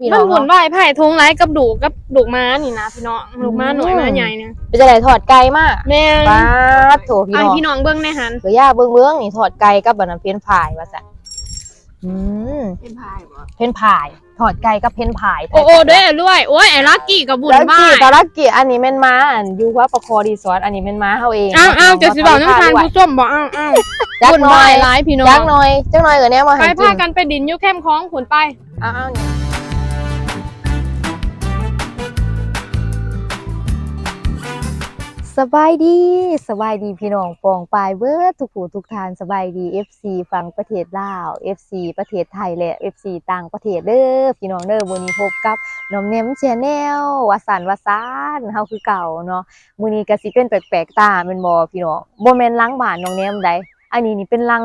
พี่น้มัอนงบุญเนาะไหวไผ่ทงไรกับดูกกับดูกม้านี่นะพี่น้องดูกม้าหน่อยม้าใหญ่เนี่ยเป็นจะได้ทอดไก่มากแม่ป้าดโถพี่ไอน้องพี่น้องเบิ้งในหันเดี๋ยวย่าเบิ้งเบิ้งนี่ทอดไก่กับบันำเพี้ยนพายว่าสันอืมเป็นพายบ่เพี้ยนพายทอดไก่กับเพี้ยนพายโอ้โอ้ด้วยด้วยโอ้ยไอ้ลักกี้กับบุญแล้วไหวกี่ตาลักกี่อันนี้แม่นม้าอันอยูว่าประคอดีซอสอันนี้แม่นม้าเฮาเองอ้าวอ้าวเจะสิบอกน้ำทานด้วยผู้ส้มบอกอ้าวอ้าวจักบุญหไหวน่อยร้ายพี่น้อจังกหน่อยจักหน่อยก็เนี้ยมาไปให้กิพานกันไปดินอยูแคมป์คล้องขุนไป อ้าวๆ สบายดีสบายดีพี่น้องปองปายเบิร์ดทุกผู้ทุกทานสบายดี FC ฝั่งประเทศลาว FC ประเทศไทยและ FC ต่างประเทศเด้อพี่น้องเด้อวันนี้พบกับน้องเนมแชนแนลวาสันวาซานเฮาคือเก่าเนาะมื้อนี้ก็สิเป็นแปลกๆตาแม่นบ่พี่น้องบ่แม่นล้างบ้านน้องเนมใดอันนี้นี่เป็นลัง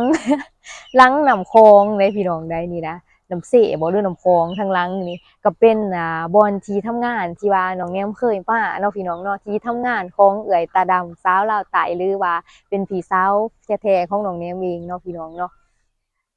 ลังน้ำคลองเลยพี่น้องได้นี่นะ น้ำเสบ่หรือน้ำคลองทางลังนี่ก็เป็นอ่าบอนที่ทำงานที่ว่าน้องแนมเคยป้าเนาะพี่น้องเนาะที่ทำงานของเอื่อยตาดำสาวลาวไตหรือว่าเป็นผีสาวแท้ๆของน้องแนมเองเนาะพี่น้องเนาะ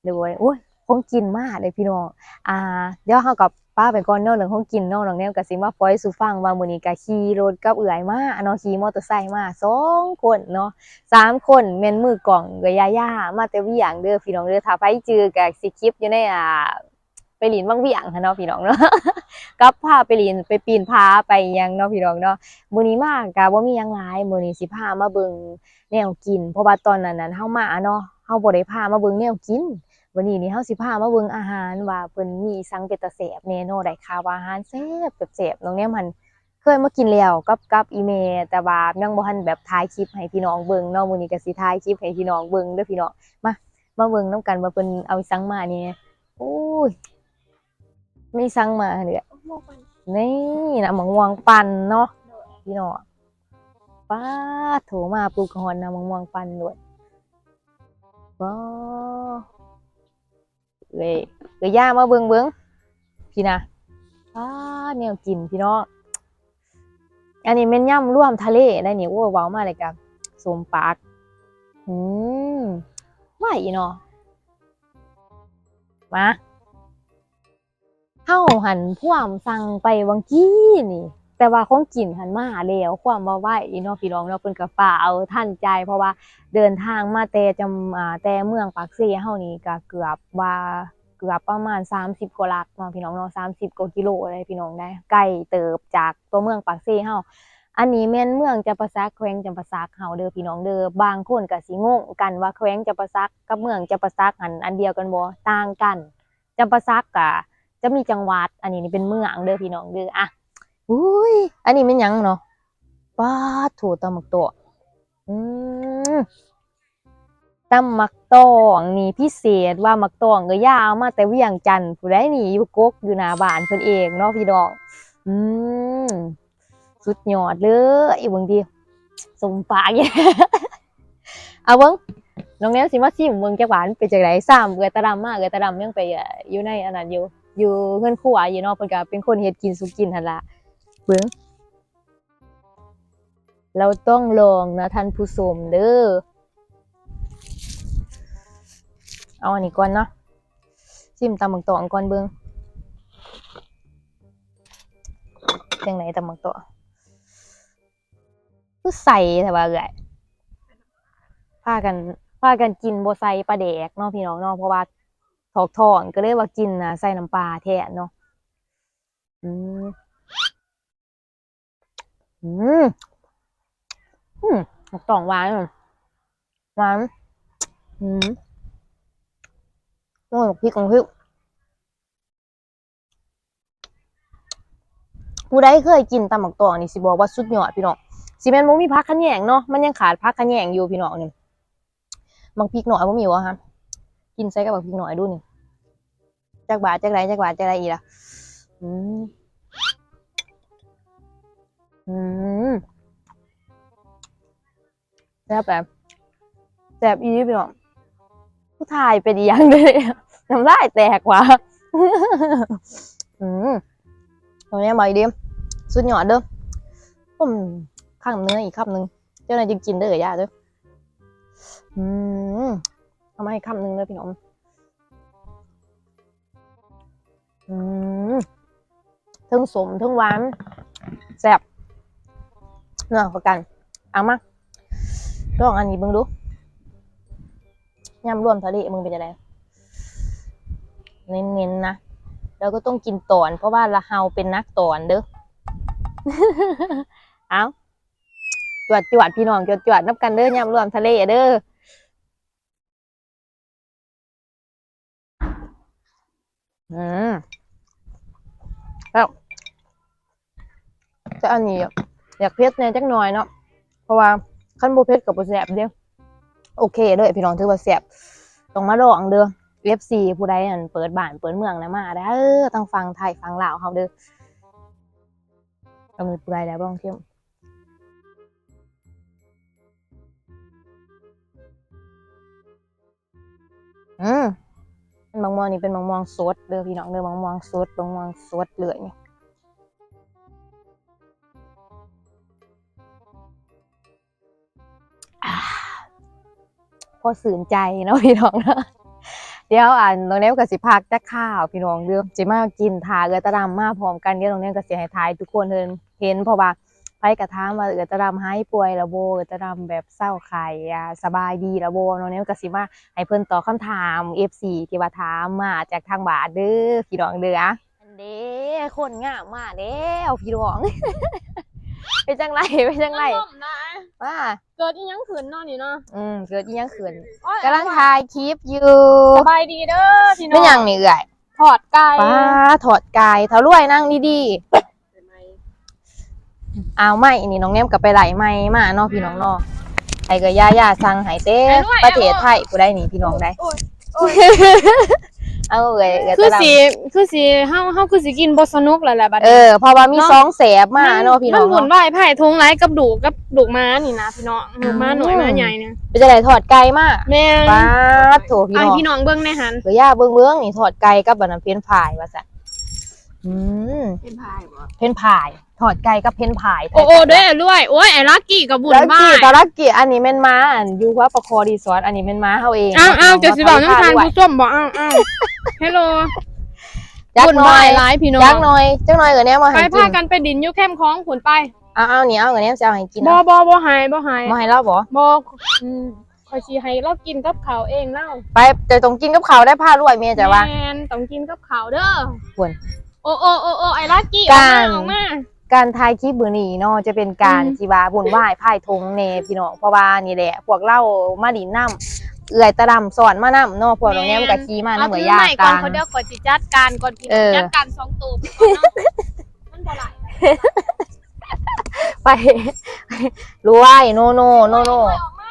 เดี๋ยวโอ้ยคงกินมากเลยพี่น้องอ่าเดี๋ยวเฮากับ ป้าไปก่อนเนาะเรื่องของกินเนาะน้องแนมก็สิมาปล่อยสู่ฟังว่ามื้อนี้ก็ขี่รถกับเอื่อยมาเนาะขี่มอเตอร์ไซค์มาสองคนเนาะสามคนแม่นมือกล่องกับยาย่ามาแต่วิหยังเด้อพี่น้องเด้อถ้าไปเจอกับสิคลิปอยู่ในอ่าไปหลินบางวียงค่ะเนาะพี่น้องเนาะกับพาไปหลินไปปีนผาไปยังเนาะพี่น้องเนาะมื้อนี้มากกะบ่มีหยังหลายมื้อนี้สิพามาเบิ่งแนวกิน เพราะว่าตอนนั้นนั้นเฮามาเนาะเฮาบ่ได้พามาเบิ่งแนวกิน วันนี้นี่เฮาสิพามาเบิ่งอาหารว่าเพิ่นมีสังเป็นตาแซ่บแน่เนาะได้ข่าวว่าอาหารแซ่บแบบแซ่บน้องแนมหันเคยมากินแล้วกับกับอีเมลแต่ว่ายังบ่ทันแบบถ่ายคลิปให้พี่น้องเบิ่งเนาะมื้อนี้ก็สิถ่ายคลิปให้พี่น้องเบิ่งเด้อพี่น้องมามาเบิ่งนํกันว่าเพิ่นเอาสังมานี่โอ้ยไม่สังมาเด้อนี่นะมะม่วงปั่นเนาะพี่น้องป้าโถมาปลูกระหอนนะมะม่วงปั่นด้วยว้า เว้ยเอ้ยย่ามาเบิ่งเบิ่งพี่นะป้าดแนวกินพี่น้องอันนี้เป็นย่ำร่วมทะเลได้นี่โอ้ยว้าวมากเลยกับสมปากอืมไหวเนาะมาเฮาหันพ่วมสั่งไปวังกี้นี่ แต่ว่าของกินหันมาแล้วความมาไหวเนาะพี่น้องเนาะเพิ่นก็ฝ่าเอาทันใจ เพราะว่าเดินทางมาแต่จำอ่าแต่เมืองปากเซ่เฮานี่ก็เกือบว่าเกือบประมาณ 30กว่าลักเนาะพี่น้องเนาะ30กว่ากิโลเลยพี่น้องได้ใกล้เติบจากตัวเมืองปากเซ่เฮาอันนี้แม่นเมืองจำปาสักแขวงจำปาสักเฮาเด้อพี่น้องเด้อบางคนก็สิงงกันว่าแขวงจำปาสักกับเมืองจำปาสักอันอันเดียวกันบ่ต่างกันจำปาสักก็จะมีจังหวัด อันนี้นี่เป็นเมืองเด้อพี่น้องเด้ออะ อุ้ย อันนี้เป็นยังเนาะป้าถูตำมักโตะอืมตำมักตองนี่พิเศษว่ามักตองก็ย่าเอามาแต่เวียงจันทน์ผู้ใดนี่อยู่กกอยู่หน้าบ้านเพิ่นเองเนาะพี่น้องอืมสุดยอดเลยเบิ่งดิสมปากแย่เอาเบิ่งน้องแนวสิมาซิมเบิ่งจักหวานเป็นจังไดซ้ำเอือตะดำมากเอือตะดำยังไปอยู่ในอันนั้นอยู่อยู่เฮือนครัวอยู่เนาะเพิ่นก็เป็นคนเฮ็ดกินสุกินหั่นล่ะ เบิ่งเราต้องลองนะท่านผู้ชมเด้อ เอาอันนี้ก่อนเนาะซิมตำบักตองก่อนเบิ่งจังไหนตำบักตองคือใส่แต่ว่าเอื่อยพากันพากันกินโบ่ใส่ปลาแดกเนาะพี่น้องเนาะเพราะว่าถอกทองก็เลยว่ากินนะใส่น้ำปลาแทนเนาะอืม อืมอืมตองหวานอยู่หวานอืมโอ้ยพริกของพริกผู้ใดเคยกินตำหมักตองนี่สิบอกว่าสุดยอดพี่น้องสิแมนบ่มีพักขะแยงเนาะมันยังขาดพักขะแยงอยู่พี่น้องนี่บางพริกหน่อยบ่มีวะฮะกินใส่กับบักพริกหน่อยดูนี่จักบาทจักไรจักบาทจักไรอีละอืม อืมแซ่บแบบแซ่บอีพี่น้องผู้ชายเป็นอีหยังเลยน้ำลายแตกว่ะอืมตรงนี้มาอีกเดียมสุดยอดเด้ออืมข้างเนื้ออีกคำหนึ่งเจ้านายจึงกินได้เหรอย่าเด้ออืมเอามาให้คำหนึ่งเลยพี่น้องอืมทั้งสมทั้งหวานแซ่บ เนื้อประกันเอามาลองอันนี้เบิ่งดูยำรวมทะเลมึงเป็นยังไงเน้นๆนะแล้วก็ต้องกินตอน เพราะว่าละเฮาเป็นนักตอนเด้อเอาจวดจวดพี่น้องจวดจวดนับกันเด้อยำรวมทะเลเด้ออืมแล้วแต่อันนี้ อยากเผ็ดแน่จักหน่อยเนาะเพราะว่าขั้นบ่เผ็ดกับบแซ่บเด้อโอเคเด้อพี่น้องถือว่าแซ่บต้องมาลองเด้อ FC ผู้ใดอันเปิดบ้านเปิดเมืองนะมาเด้อต้องฟังไทยฟังลาวเฮาเด้อก็มีผู้ใดแล้วลองเที่ยวอืมบางม่วงนี่เป็นบางม่วงสดเด้อพี่น้องเด้อบางม่วงสดบางม่วงสดเลยนี่อ่ อสื่นใจเนาะพี่น้องเนาะเดี๋ยวอ่านตรงนี้ก็สิพักจะข้าวพี่น้องเด้อจิมากินทาเอือตะดำมาพร้อมกันเดี๋ยวตรงนี้ก็สิให้ทายทุกคนเห็นเห็นเพราะว่าไปกระทามว่าเอือตะดำหายป่วยระโบเอือตะดำแบบเศร้าไข่สบายดีระโบตรงนี้ก็สิมาให้เพิ่นตอบคำถาม FC ที่ว่าถามมาจากทางบ้านเด้อพี่น้องเด้อเด้คนง่ามมาแล้วพี่น้อง เป็นจังไรเป็นจังไรน้ำนะว่าเกิดอีหยังขืนเนอนนี่เนาะอืมเกิดอีหยังขึ้นโอ้ยกำลังถ่ายคลิปอยู่สบายดีเด้อพี่น้องเป็นหยังนี่เอื่อยถอดไก่ป้าถอดกายเท้ารวยนั่งดีๆเอาไม่นี่น้องเนมกับไปไหลไม่มาเนาะพี่น้องเนาะไอ้ก็ย่าย่าสั่งใหายเต้ประเทศไทยกูได้นี่พี่น้องได้ โอ้ยโอ้ย เอาเอ่ยเอ่ยคือตะดำสิคือสิเฮาเฮาคือสิกินบ่สนุกแล้วแหละบัดเอนี้อเพราะว่ามีเนาะสองแสบมาเนาะพี่น้องมันหมุนเนาะวายไผ่ทงไรกับดูกกับดูกม้านี่นะพี่น้องดูกม้าหน่อยม้าใหญ่เนี่ยเป็นจะได้ถอดไก่มากแม่นป้าดโถพี่ไอน้องพี่น้องเบิ่งในหันเกือย่าเบิ้งเบิ้งนี่ถอดไก่กับบันน้ำเพี้ยนพายว่าซะอืมเป็นพายบ่ เพี้ยนพาย ถอดไก่กับเพี้ยนพายโอ้โอ้ด้วยด้วยโอ้ยไอ้ลักกี้กับบุญแล้วบ้ากี่ยตาลักกี่อันนี้แม่นม้าอันอยูว่าประคอดีซอสอันนี้แม่นม้าเฮาเองอ้าวอ้าวเจะสิบอกน้ำทานด้วยผู้ส้มบอกอ้าวอ้าวเฮลโลจักบุญหน่บ้าอยยร้ายพี่น้องจักหน่อยจักหน่อยเออเนี้ยมาไปให้กิพานกันไปดินอยุแคมป์ของขุนไปเอาเอาเหนียวเอาเนี้ยจะเอาให้กินบ่นะบ่บ่หายบ่หายมาให้เราบ่บ่อืมคอยสิให้เรากินกับข้าวเองเล่าไปแต่ต้องกินกับเขาวได้ผ้ารวยเมียจ้ะว่าแม่นต้องกินกับข้าวเด้อควรโอ้โอ้โอ้โอ้ไอ้ลักกี้ออกกามารออกมา การทายคลิปมือนี้เนาะจะเป็นการอืมจีวาบุญไหว้พายทงเนพี่น้องเพราะว่านี่แหละ พวกเล่ามาดินน้ำเอื่อยตะดำสอนมาน้ำเนาะพวกตรงนี้มันกะขี้มาเอาน้ำเหมืถือนอยาใหม่ก่กอนลางเขาเดี๋ยวขอยสิจัดการก่อนพี่เออจัดการสองตัวไปก่อนเนาะมันบ่หลายไปรวยโนโนโนโนออกมา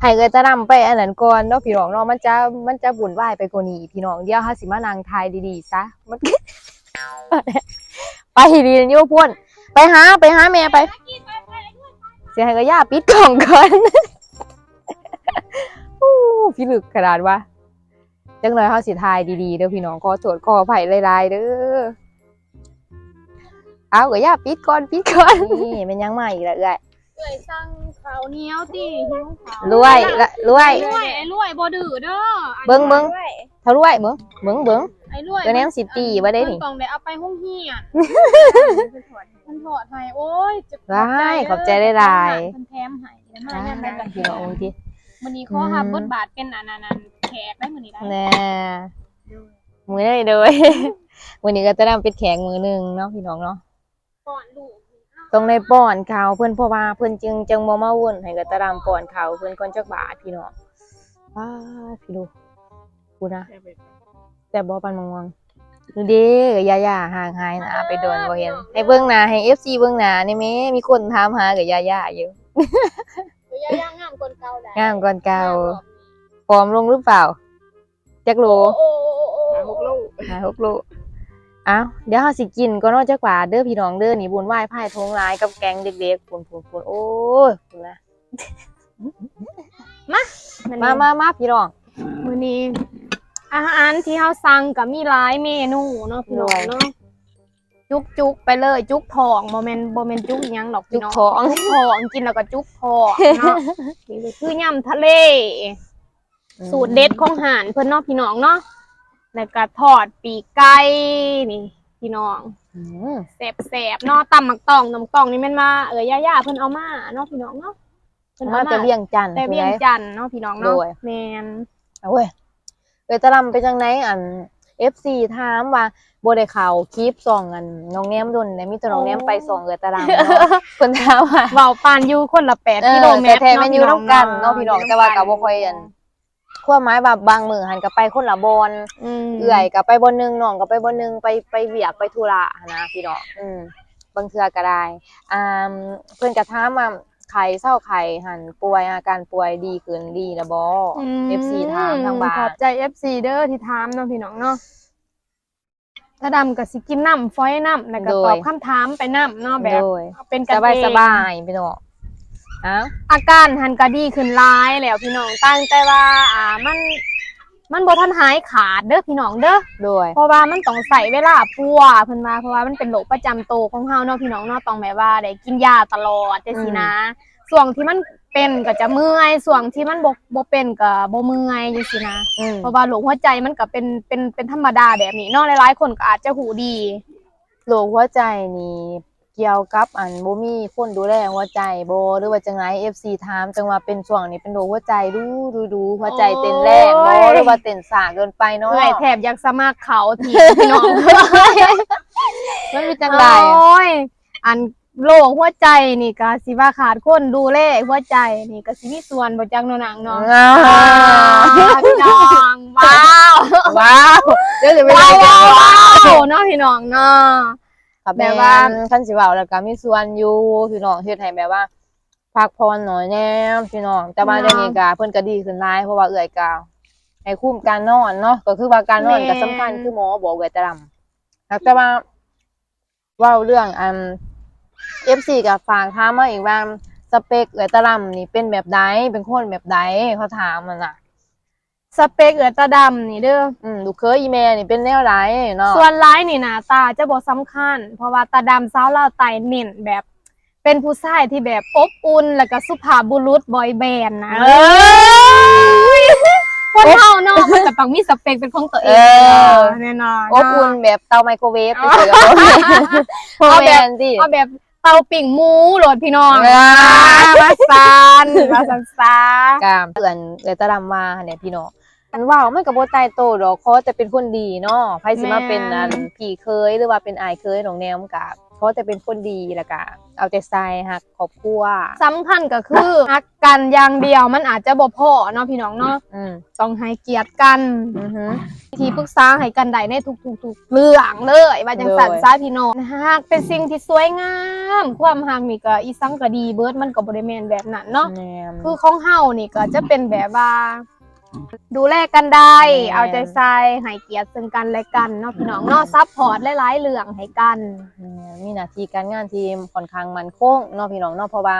ให้เอื่อยตะดำไปอันนั้นก่อนเนาะพี่น้องเนาะมันจะมันจะบุญไหว้ไปกว่านี้พี่น้องเดี๋ยวฮาสิมานางทายดีๆซะมัน ไปดีๆนี่พ่นไปหาไปหาแม่ไป เสียให้ก็ย่าปิดกล่องก่อนอู้พี่ลึกขนาดว่าจังเลยเขาสิทายดีๆเด้อพี่น้องขอโทษขออภัยหลายๆเด้อเอาก็ย่าปิดก่อนปิดก่อนนี่เป็นยังใหม่อีกแล้วเอ้ยเอ้ยสั่งข้าวเหนียวติหิวข้าวรวยละรวยไอ้รวยไอ้รวยบ่ดื้อเด้อเบิ่งเบิ่งเท่ารวยเบิ่งเบิ่งเบิ่งไอ้รวยเดี๋ยวนี้มันสิตีบ่ได้นี่เพิ่นต้องได้เอาไปห้องเฮียนมันถอดให้โอ้ยเจ็บได้ขอบใจหลายๆเพิ่นแถมให้เดี๋ยวมาอ่าย่ำใดก็พี่น้ององค์ที่มื้อนี้ขอรับบทบาทเป็นอันนั้นอันแขกได้มื้อนี้ได้แน่มือได้เลยวันนี้ก็จะนำเป็นแขกมือหนึ่งเนาะพี่น้องเนาะก่อนลูกต้องในป้อนเขาวเพิ่นเพราะว่าเพิ่นจึงจังบ่มาวุ่นให้กระตะรำป้อนเขาวเพิ่นก่อนจักบาทพี่น้องว้าพี่ดูกูนะ แต่บ่ปันมะม่วงดูเด้อย่าย่าห่างหายนะไปโดนบ่เห็นให้เบิ่งหน้าให้ FC เบิ่งหน้านี่แม่มีคนถามหากับย่าย่าอยู่เดี๋ยวย่างงามกว่าเก่าได้งามก่อนเก่าปลอมลงหรือเปล่าจักโลโอ้โอ้โอ้โอ้หกลูกหาหกโลอ้าวเดี๋ยวเฮาสิกินก็นอกจากว่าเด้อพี่น้องเด้อนี่บุญไหว้พายทงหลายกับแกงเด็กๆปุ่นๆๆโอ้ยพุ่นนะมามามาพี่น้องมื้อนี้ อาหารที่เฮาสั่งก็มีหลายเมนูเนาะพี่น้องเนาะจุกจุกๆไปเลย จุกทองบ่แม่นบ่แม่นจุกอิหยังดอกพี่น้องจุกท้อง จุกทองกินแล้วก็จุกทองเนาะนี่ก็คือยำทะเล สูตรเด็ดของหานเพื่อนเนอกพี่น้องเนาะแล้วก็ทอดปีกไก่นี่ พี่น้องอืมแสบๆเนาะตำหมักตองน้ำตองนี่แม่นว่าเออย่าๆเพิ่นเอามาเนาะพี่น้องเนาะเพิ่นเอามามาจะเลี้ยงจันทร์แต่เวียงใช่ไหมจันทน์เนาะพี่น้องโดเนาะยแมนเอาเว้ย เอยตะลำไปจังไหนอัน FC ถามว่าบ่ได้เข้าคลิปส่องอันน้องแนมดนได้มีแต่น้องแนมไปส่องเอยตะลำเนาะเพิ่นถามว่าเบาปานอยู่คนละแปดเอกิอโลเมตรแต่แท้แม่นอยู่น้ำกันเนาะพี่น้องแต่ว่าก็บ่ค่อยอันขั้วไม้แบบบางมือหันก็ไปคนละบอนมเอื่อยก็ไปบนหนึงน้องก็ไปบนหนึงไปไปเวียกไปธุระหั้นนะพี่น้องอืมบางเทื่อก็ได้อ่าเพิ่นก็ถามว่า ไข้เศร้าไข้หันป่วยอาการป่วยดีขึ้นดีแล้วบ่ม FC ถามทางบ้าขอนบใจ FC เด้อที่ถามเนาะพี่น้องเนาะถ้าดำก็สิกินน้ำฟอยน้ำแล้วก็ตอบคำถามไปน้ำเนาะแบบโดยเป็นกัสนบายเองสบายพี่น้องอ้าวอาการหันก็ดีขึ้นหลายแล้วพี่น้องตั้งแต่ว่า อ่ามัน มันบ่ทันหายขาดเด้อพี่น้องเด้อโดย เพราะว่ามันต้องใส่เวลาปัวเพิ่นว่าเพราะว่ามันเป็นโรคประจำตัวของเฮาเนาะพี่น้องเนาะต้องแบบว่าได้กินยาตลอดจังซี่นะส่วงที่มันเป็นก็จะเมื่อยส่วงที่มันบ่บ่เป็นก็บ่เมื่อยจังซี่นะ อืมเพราะว่าโรคหัวใจมันก็เป็นเป็นเป็นธรรมดาแบบนี้เนาะหลายๆคนก็อาจจะหูดี โรคหัวใจนี่ เกี่ยวกับอันบ่มีคนดูแลหัวใจบ่หรือว่าจังไง FC ถามจังว่าเป็นช่วงนี้เป็นโรคหัวใจดูดูดูหัวใจเต้นแรงบ่โอ้ยหรือว่าเต้นช้าเกินไปเนาะเอ้ยแถบอยากสมัครเขาทีพี่น้อง มันเป็นจังไดโอ้ย อันโรคหัวใจนี่ก็สิว่าขาดคนดูแลหัวใจนี่ก็สิมีส่วนบ่จักเนาะนางเนาะอ้าอ่าวพี่น้องว้าวว้าวเดี๋ยวจะไปว้าเล่วนกันว้าว่าวเนาะพี่น้องเนาะ ครับแบแบบบว่าว่าคันสิเว้าแล้วก็มีส่วนอยู่พี่น้องเฮ็ดให้แบบว่าพักผ่อนหน่อยแน่พี่น้องแต่ว่าเดี๋ยวนี้ก็เพิ่นก็ดีขึ้นหลายเพราะว่าเอื้อยก็ให้คุมการนอนเนาะก็คือว่าการนอนก็สำคัญคือหมอบอกไว้แต่ดำแต่ว่าเว้าเรื่องอัน FC ก็ฝากถามมาอีกว่าสเปคเอื้อยตะลำนี่เป็นแบบใดเป็นคนแบบใดเขาถามมันน่ะ สเปคเอือตาดำนี่เด้อ อืมลูกเคยอีแม่นี่เป็นแนวใดเนาะส่วนร้ายนี่หน้าตาจะบ่สำคัญ เพราะว่าตาดำสาวลาวไตเน้นแบบ เป็นผู้ชายที่แบบอบอุ่นแล้วก็สุภาพบุรุษบอยแบนด์นะเอ้ยคนเฮาเนาะมันก็ต้องมีสเปคเป็นของตัวเองเออ แน่นอนอบอุ่นแบบเตาไมโครเวฟไปเลยกับพ่อเอาแม่แบบดิเอาแบบ เตาปิ่งหมูโหลดพี่น้องอ่ามาซันมาซันซากามเตือนเอตะดำมาเนี่ยพี่น้องอันว่าวมันกับโบตายโตดอกเขาจะเป็นคนดีเนาะไพ่สิมาเป็นอันพี่เคยหรือว่าเป็นอายเคยของแนวมกับ เขาจะเป็นคนดีแล้วก็เอาใจใส่หักครอบครัวสำคัญก็คือฮักกันอย่างเดียวมันอาจจะบ่พอเนาะพี่น้องเนาะอืมต้องให้เกียรติกันอือฮึ ที่ปรึกษาให้กันได้ในทุกๆๆเรื่องเลยว่าจังสันเลย ซาพี่น้องหากเป็นสิ่งที่สวยงาม ความหักนี่ก็อีสังก็ดีเบิดมันก็บ่ได้แม่นแบบนั้นเนาะ แม่น คือของเฮานี่ก็จะเป็นแบบว่า ดูแลกันได้ แม่นเอาใจใส่ให้เกียรติซึ่งกันและกันเนาะพี่น้องเนาะซัพพอร์ตหลายๆเรื่องให้กันแม่นมีหน้าที่การงานทีมค่อนข้างมั่นคงเนาะพี่น้องเนาะเพราะว่า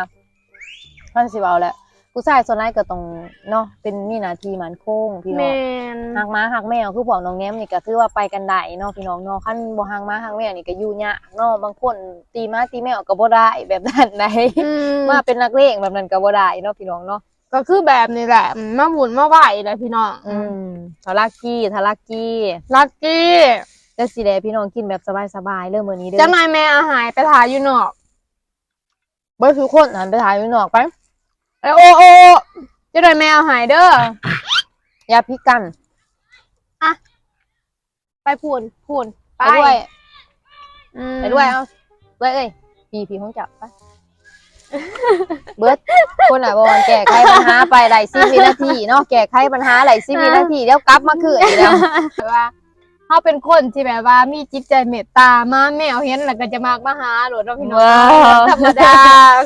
มันสิเว้าแหละผู้ชายส่วนใหญ่ก็ต้องเนาะเป็นมีหน้าที่มั่นคงพี่น้อง แม่นหักม้าหักแมวคือพวกน้องแง้มนี่ก็ถือว่าไปกันได้เนาะพี่น้องเนาะคันบ่หักม้าหักแมวนี่ก็อยู่ยากเนาะบางคนตีม้าตีแมวก็บ่ได้แบบนั้นได้อืมมาเป็นนักเลงแบบนั้นก็บ่ได้เนาะพี่น้องเนาะ ก็คือแบบนี้แหละอืมมาหมุนมาไหวเลยพี่น้องอืมทารักกี้ทารักกี้ลักกี้แต่สิได้พี่น้องกินแบบสบายๆเด้อมื้อนี้เด้อจังหน่อยแม่อาหายไปถ่ายอยู่นอกเบ่ทุกคนหันไปถ่ายอยู่นอกไปเอ้ยโอโอจังหน่อยแม่อาหายเด้ออย่าพิกันไปพูนพูนไปด้วยอืมไปด้วยเอาด้วยเอ้ยพี่พี่ของจับไป เบิดคนอะบ่วันแก้ไขปัญหาไปได้10วินาทีเนาะแก้ไขปัญหาได้10วินาทีเดี๋ยวกลับมาคืนอีกแล้วแบบว่าเขาเป็นคนที่แบบว่ามีจิตใจเมตตามาแมวเห็นแล้วก็จะมากมาหาหลวงพี่น้องว้าวธรรมดา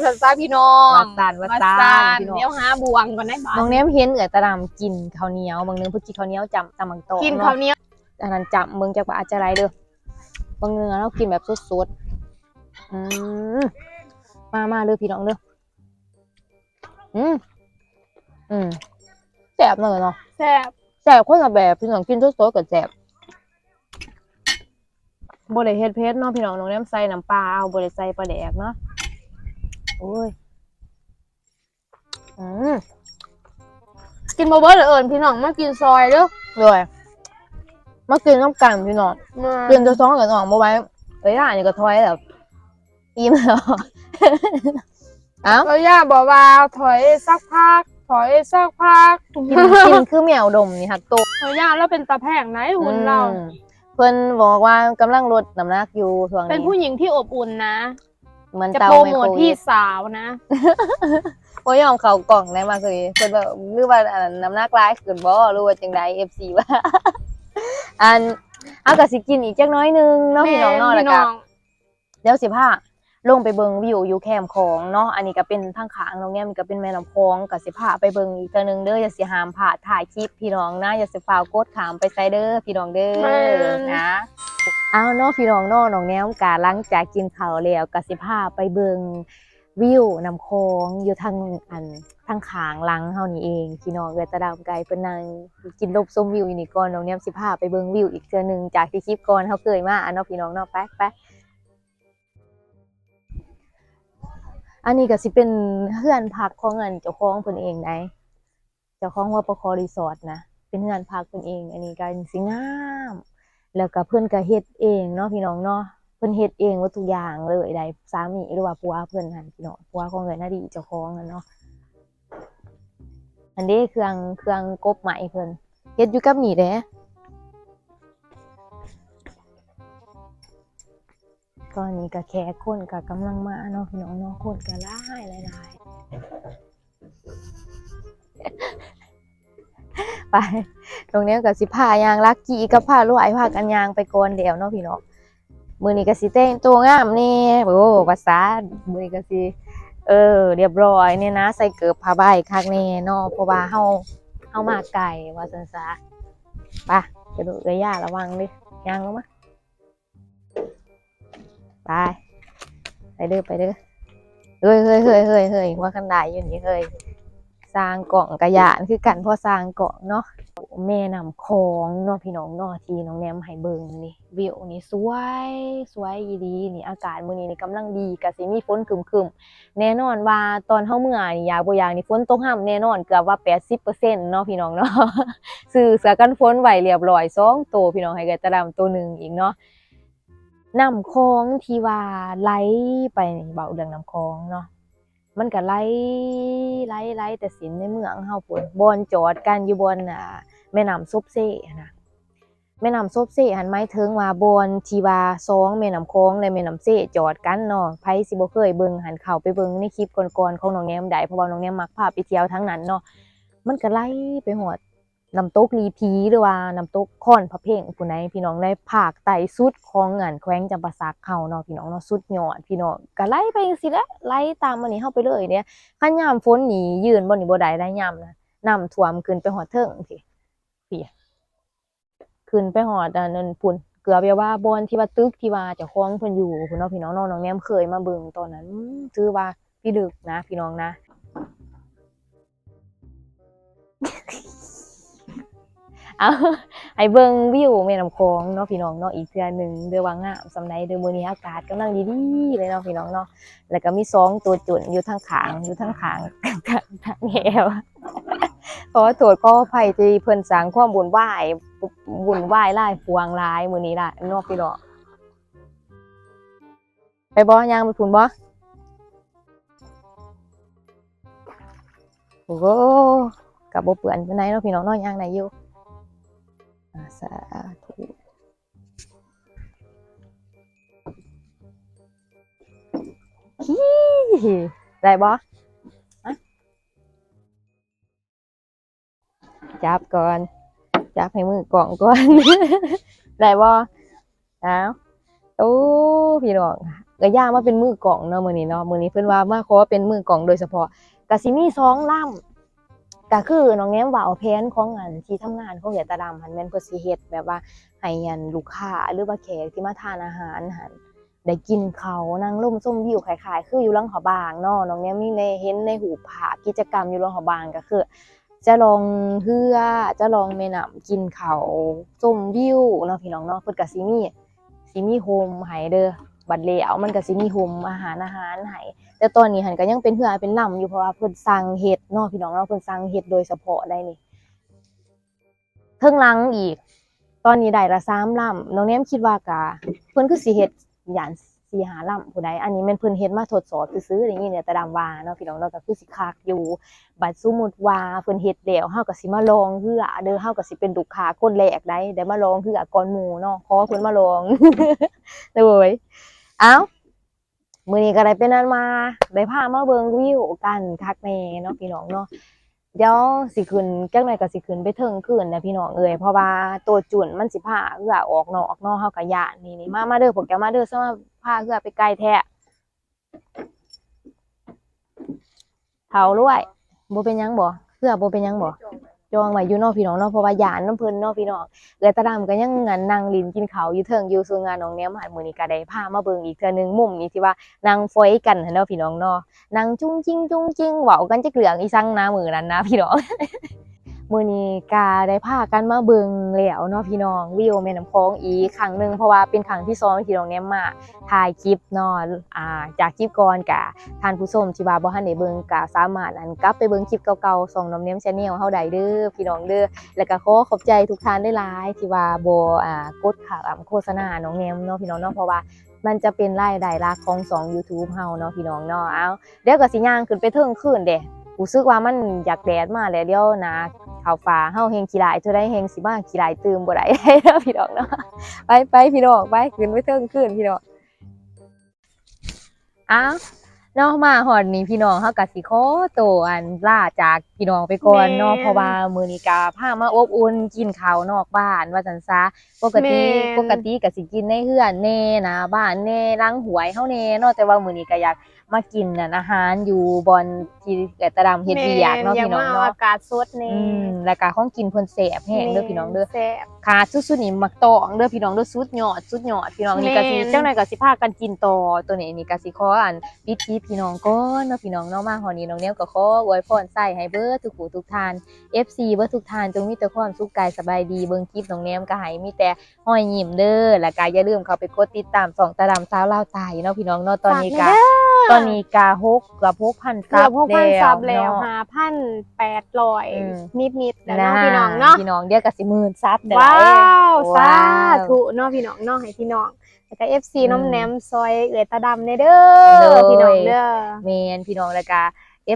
สันซาพี่น้องวัดตานวัดตาวัพี่น้องเดี๋ยวหาบวงก่อนได้บ้าน้องเนมเห็นเอือตะดำกินข้าวเหนียวบางนึงเพิ่งกินข้าวเหนียวจำตำบังโตะกินเะข้าวเหนียวอันนั้นจำเมืองจากว่าอาจจะไรเด้อบางเนื้อเรากินแบบสดๆอืม มามาเลยพี่น้องเด้ออืมอืมแสบเลยเนาะแซ่บแสบคนละแบบพี่น้องกินสดๆกับแสบบ่ได้เฮ็ดเพชรเนาะพี่น้องน้องเนมใส่น้ำปลาเอาบ่ได้ใส่ปลาแดกเนาะโอ้ยอืมกินบ่เบิดเอิญพี่น้องมากินซอยเด้อเลยมากินน้ำกันพี่น้องมาเปลี่ยนตัวซองกับน้องบ่ไว้เออ้ยอะนี่ก็ถอยแบบอิ่มแล้ว เอ้าก็ย่าบอกว่าถอยสักพัก ถอยสักพักกินกินคือแมวดมนี่ฮักโตเย่าแล้วเป็นตาแพงไหนหุ่นเรา อืมเพิ่นบอกว่ากำลังลดน้ำหนักอยู่ช่วงเป็นนี้ผู้หญิงที่อบอุ่นนะ เหมือนจะเตาโปรไมโมโคทรเวพี่ฟสาวนะ โอ้ยยอมเขากล่องได้มาคือเพิ่นว่าหรือว่าอันน้ำหนักหลายขึ้นบ่หรือว่าจังใด FC ว่า อันเอาก็สิกินอีกจักหน้อยหนึงเนาะพี่น้องเนาะแล้วพี่ก็น้องเดี๋ยวสิพา ลงไปเบิงวิวอยู่แคมป์ของเนาะอันนี้ก็เป็นทางขางตรงเนี้ยมันก็เป็นแม่น้ำคลองก็สิพาไปเบิงอีกเทื่อนึงเด้ออย่าสิหามผ่าถ่ายคลิปพี่น้องนะอย่าสิฟ้าวกดขามไปไซเดอร์พี่น้องเด้อนะเอาเนาะพี่น้องเนาะน้องแนวกาหลังจากกินข้าวแล้วก็สิพาไปเบิงวิวน้ำคลองอยู่ทางอันทางขางหลังเฮานี่เองพี่น้องเวตาดามไกลเพิ่นนั่งกินลมชมวิวอยู่นี่ก่อนน้องแนวสิพาไปเบิงวิวอีกเทื่อนึงจากที่คลิปก่อนเฮาเคยมาอะเนาะพี่น้องเนาะไปไป อันนี้ก็สิเป็นเฮือนพักของเงินเจ้าของเพิ่นเองได้เจ้าของว่าประคอรีสอร์ทนะเป็นเฮือนพักเพิ่นเอง อันนี้ก็สิงามแล้วก็เพิ่นก็เฮ็ดเองเนาะพี่น้องเนาะเพิ่นเฮ็ดเองว่าทุกอย่างเลยได้สามีหรือว่าผัวเพิ่นหั่นพี่น้องผัวของเงินน่าดีเจ้าของนั่นเนาะอันนี้เครื่องเครื่องกบไหมเพิ่นเฮ็ดอยู่กับนี่เด้ ก็อันนี้ก็แค่คนก็กำลังมาเนาะพี่น้องเนาะคนก็หลายหลายไป ตรงนี้ก็สิพายางลักกี้กับพาลวยพากันยางไปก่อนเดียวเนาะพี่น้องมือนี้ก็สิแต่งตัวงามนี่โอ้ภาษามือนี้ก็สิเออ เรียบร้อยเนี่ยนะ ใส่เกือบผ้าใบคักแน่เนาะเพราะว่าเฮาเฮามาไก่ว่าซั่นซะไปจะดูระยะระวังดิยางลงมา ไปไปเด้อไปเด้อเฮ้ยเฮ้ยเฮ้ยเฮ้ยเฮ้ยว่าคันไดอยู่นี่เฮ้ยสร้างเกาะกระยานคือกันพอสร้างเกาะเนาะแม่น้ำคลองเนาะพี่น้องเนาะทีน้องแนมให้เบิ่งนี่วิวนี่สวยสวยอีดีนี่อากาศมื้อนี้นี่กำลังดีก็สิมีฝนครึมๆแน่นอนว่าตอนเฮาเมื่อนี่ยาบ่อยากนี่ฝนตกห่ำแน่นอนเกือบว่า 80%เนาะพี่น้องเนาะซื้อเสื้อกันฝนไว้เรียบร้อยสองตัวพี่น้องให้กระตะดำตัวหนึงอีกเนาะ น้ำคลองที่ว่าไหลไปเบาเรื่องน้ำคลองเนาะมันก็ไหลไหลไหลแต่สินในเมืองเฮาปุ่นบอนจอดกันอยู่บนอ่าแม่น้ำซบเซ่นะแม่น้ำซบเซ่หันหมายถึงว่าบอนที่ว่าสองแม่น้ำคลองและแม่น้ำเซ่จอดกันเนาะไผสิบ่เคยเบิ่งหันเข้าไปเบิ่งในคลิปก่อนๆของน้องแนมได้เพราะว่าน้องแนมมักพาไปเที่ยวทั้งนั้นเนาะมันก็ไหลไปฮอด น้ำตกลีพีหรือว่าน้ำตกค่อนพระเพ่งผู้ใดพี่น้องได้ภาคใต้สุดของงานแขวงจำปาสักเฮาเนาะพี่น้องเนาะสุดยอดพี่น้องก็ไล่ไปจังซี่แหละไล่ตามมันนี่เฮาไปเลยเนี่ยคันยามฝนนี่ยืนบ่นี่บ่ได้ได้ยามนะน้ำท่วมขึ้นไปฮอดเทิงพี่พี่ขึ้นไปฮอดอันนั้นพุ่นเกือบจะว่าบอนที่ว่าตึกที่ว่าเจ้าของเพิ่นอยู่พุ่นเนาะพี่น้องเนาะน้องแนมเคยมาเบิ่งตอนนั้นอืมถือว่าพี่ดึกนะ พี่น้องนะ เอาให้เบิ่งวิวแม่น้ำโขงเนาะพี่น้องเนาะอีกเทื่อหนึงเด้อว่างามสำใดเด้อมื้อนี้อากาศกำลังดีๆเลยเนาะพี่น้องเนาะแล้วก็มีสองตัวจุดอยู่ทางขางอยู่ทางขางทางทางแหวขอโทษขออภัยที่เพิ่นสร้างความวุ่นวายวุ่นวายหลายพวงหลายมื้อนี้ล่ะเนาะพี่น้องไปบ่ย่างไปพุ่นบ่โอ้โหกับบ่เปื้อนปานใดเนาะพี่น้องเนาะย่างได้อยู่อ่า สาธุฮี่ได้บ่อะจับก่อน จับให้มือกล่องก่อน ได้บ่เอาโอ้พี่น้องก็ย่ามาเป็นมือกล่องเนาะมื้อนี้เนาะมื้อนี้เพิ่นว่ามาขอเป็นมือกล่องโดยเฉพาะก็สิมีสองลำ ก็คือน้องแง้มว่าเอาแผนของอันที่ทำงานของเหยตาดำหันแม่นเพิ่นสิเฮ็ดแบบว่าให้อันลูกค้าหรือว่าแขกที่มาทานอาหารหันได้กินเขานั่งร่มส้มวิวขายๆคืออยู่หลังหอบางเนาะน้องแง้มมีในเห็นในหูผากิจกรรมอยู่หลังหอบางก็คือ จะลองเฮือจะลองแม่น้ำกินเขาส้มวิวเนาะพี่น้องเนาะเพิ่นก็สิมีสิมีโฮมให้เด้อบัดแล้วมันก็สิมีโฮมอาหารอาหารให้ แต่ตอนนี้หันก็ยังเป็นเหือเป็นลำอยู่เพราะว่าเพิ่นสั่งเฮ็ดเนาะพี่น้องเนาะเพิ่นสั่งเฮ็ดโดยเฉพาะได้นี่เทิงลังอีก ตอนนี้ได้ละ3ลำน้องแนมคิดว่ากะเพิ่นคือสิเฮ็ดหยานสีหาลำผู้ใดอันนี้แมันเพิ่นเฮ็ดมาทดสอบซื้อๆอย่างนี้เนี่ยแต่ดำว่าเนาะพี่น้องเนาก็คือสิคักอยู่ บัดสมมุติว่าเพิ่นเฮ็ดแล้วเฮาก็สิมาลองเฮือเด้อเฮาก็สิเป็นลูกค้าคนแรกได้ได้มาลองเฮือก่อนหมู่เนาะขอเพิ่นมาลองเลยเอ้า มื้อนี้ก็ได้เป็นนั้นมาได้พามาเบิงวิวกันคักแน่เนาะพี่น้องเนาะเดี๋ยวสิขึ้นจักหน่อยก็สิขึ้นไปเทิงขึ้นนะพี่น้องเอ้ยเพราะว่าตัวจุ่นมันสิพาเฮือออกนอกนาะเฮาก็ย้านนี่นี่มามาเด้อพวกแกมาเด้อซะมาพาเฮือไปไกลแท้เฒ่ารวยบ่เป็นหยังบ่เฮือบ่เป็นหยังบ่ จองไว้อยู่นอกพี่น้องเนาะเพราะว่าหยานน้ำเพิ่นนอกพี่น้องเอื้อตาดำก็ยังงานนั่งลินกินเขาอยู่เทิงอยู่สูงงานน้องเนี้ยมหามือนี้ก็ได้พามาเบิ่งอีกเทื่อหนึงมุมนี้ที่ว่านั่งฟอยกันฮันเนาะพี่น้องเนาะนั่งจุ้งจิ้งจุ้งจิ้งเว้ากันจะเกลื่องอีสังหน้ามือนั้นนะพี่น้อง มื้อนี้ก็ได้พากันมาเบิ่งแล้วเนาะพี่น้องวิวแม่น้ำโขงอีกครั้งหนึงเพราะว่าเป็นครั้งที่สองที่น้องแนมมาถ่ายคลิปเนาะอ่าจากคลิปก่อนกะท่านผู้ชมที่ว่าบ่ทันได้เบิ่งก็สามารถอันกลับไปเบิ่งคลิปเก่าๆส่องน้องแนม Channel เฮาได้เด้อพี่น้องเด้อแล้วก็ขอขอบใจทุกท่านได้หลายที่ว่าโบอ่ากดข่าวอ่าโฆษณาน้องแนมเนาะพี่น้องเนาะเพราะว่ามันจะเป็นรายได้หลักของสอง YouTube เฮาเนาะพี่น้องเนาะเอาเดี๋ยวก็สิย่างขึ้นไปเทิงขึ้นเด้ รู้สึกว่ามันอยากแดดมาแล้วเดี๋ยวนะข่าวฟ้าเฮาเฮงขี้ลายเท่าได้เฮงสิมาขี้ลายตื่มบ่ได้เด้อพี่น้องเนาะไปไปพี่น้องไปขึ้นไปเทิงขึ้นพี่น้องอ้าวเนาะมาฮอดนี้พี่น้องเฮาก็สิขอตัวอันลาจากพี่น้องไปก่อนเนาะแม่นเพราะว่ามื้อนี้ก็พามาอบอุ่นกินข้าวนอกบ้านว่าซั่นซะปกติแม่นปกติก็สิกินในเฮือนแน่หนะบ้านแน่ล้างหวยเฮาแน่เนาะแต่ว่ามื้อนี้ก็อยาก มากินนั่นอาหารอยู่บอนที่แกตะดำเฮ็ดเวียกเนาะแม่พี่น้องยกมาเนาะอากาศสดนี่อืมแล้วก็ของกินเพิ่นแซ่บแฮงเด้อพี่น้องเด้อแซ่บขาดสุดๆนี่มักตองเด้อพี่น้องเด้อสุดยอดสุดยอดพี่น้องนี่ก็สิแม่นจังไดก็สิพากันกินต่อตัวนี้นี่ก็สิขออันปิดคลิปพี่น้องก่อนเนาะพี่น้องเนาะมาฮอดนี้น้องแนวก็ขออวยพรใส่ให้เบิดทุกผู้ทุกท่าน FC เบิดทุกท่านจงมีแต่ความสุขกายสบายดีเบิ่งคลิปน้องแนมก็ให้มีแต่ห้อยยิ้มเด้อแล้วก็อย่าลืมเข้าไปกดติดตามสองตาดำสาวลาวใต้เนาะพี่น้องเนาะตอนนี้ก็ฝากแม่เด้อ ตอนนี้กาฮกกับพกพันเกือบหกพันซับแล้วเนาะห้าพันแปดร้อยอืมนิดๆแล้วเนาะพี่น้องเนาะพี่น้องเดี๋ยวก็สิหมื่นซับเด้อว้าวสาว้าวธุเนาะพี่น้องเนาะให้พี่น้องแล้วก็ FC อืมน้องแหนมซอยเอือตาดำเนเด้อเลยพี่น้องเด้อเมนพี่น้องแล้วก็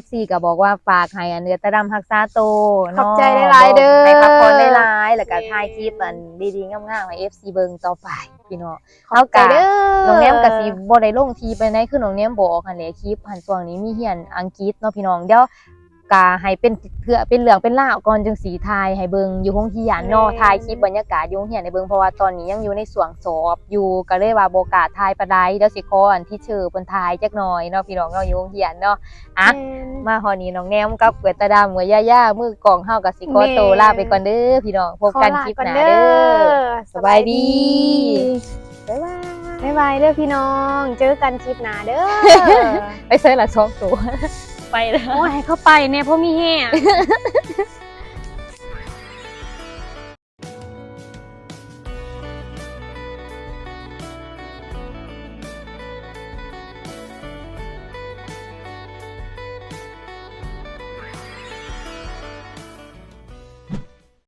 FC ก็บอกว่าฝากให้อันเนื้อตะดำฮักษาโตขอบเนาะใจหลายๆเด้อให้พักผ่อนหลายๆแล้วก็แม่นถ่ายคลิปอันดีๆงามๆให้ FC เบิ่งต่อไป พี่น้องขอบใจเด้อน้องแนมก็สิบ่ได้ลงทีไปไหนคือน้องแนมบอกหั่นแหละคลิปหันช่วงนี้มีเรียนอังกฤษเนาะพี่น้องเดี๋ยว ก็ให้เป็นเพื่อเป็นเรื่องเป็นราวก่อนจึงสีทายให้เบิ่งอยู่โรงเรียนเนาะแม่ถ่ายคลิปบรรยากาศอยู่โรงเรียนให้เบิ่งเพราะว่าตอนนี้ยังอยู่ในช่วงสอบอยู่ก็เลยว่าบ่กล้าถ่ายปานใดเดี๋ยวสิขออันที่เชิญเพิ่นถ่ายจักหน่อยเนาะพี่น้องเนาะอยู่โรงเรียนเนาะอะแม่นมาฮอดนี้น้องแนมกับเกวดตาดำกับย่าๆมือกล่องเฮาก็สิขอโตวแม่ลาไปก่อนเด้อพี่น้องพบกันคลิปหน้าเด้อสบายดีบ๊ายบายบ๊ายบายเด้อพี่น้อง เจอกันคลิปหน้าเด้อ ไปเซ่ละสองตัว ไปเลย โอ้ยให้เข้าไปเนี่ยเพราะมีแห้ง